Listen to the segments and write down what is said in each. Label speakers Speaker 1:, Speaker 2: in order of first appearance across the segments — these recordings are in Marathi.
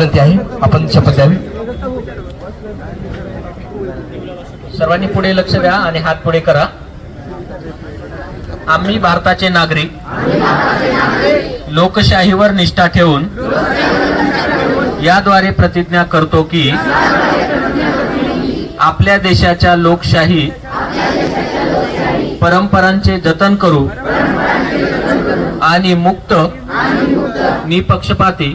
Speaker 1: विनंती आहे आपण शपथ द्यावी
Speaker 2: सर्वांनी पुढे लक्ष द्या आणि हात पुढे करा. आम्ही भारताचे नागरिक. लोकशाहीवर निष्ठा ठेवून याद्वारे प्रतिज्ञा करतो की आपल्या देशाच्या लोकशाही परंपरांचे जतन करू आणि मुक्त निपक्षपाती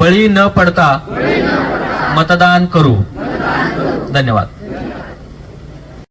Speaker 2: बळी न पडता मतदान करू. धन्यवाद.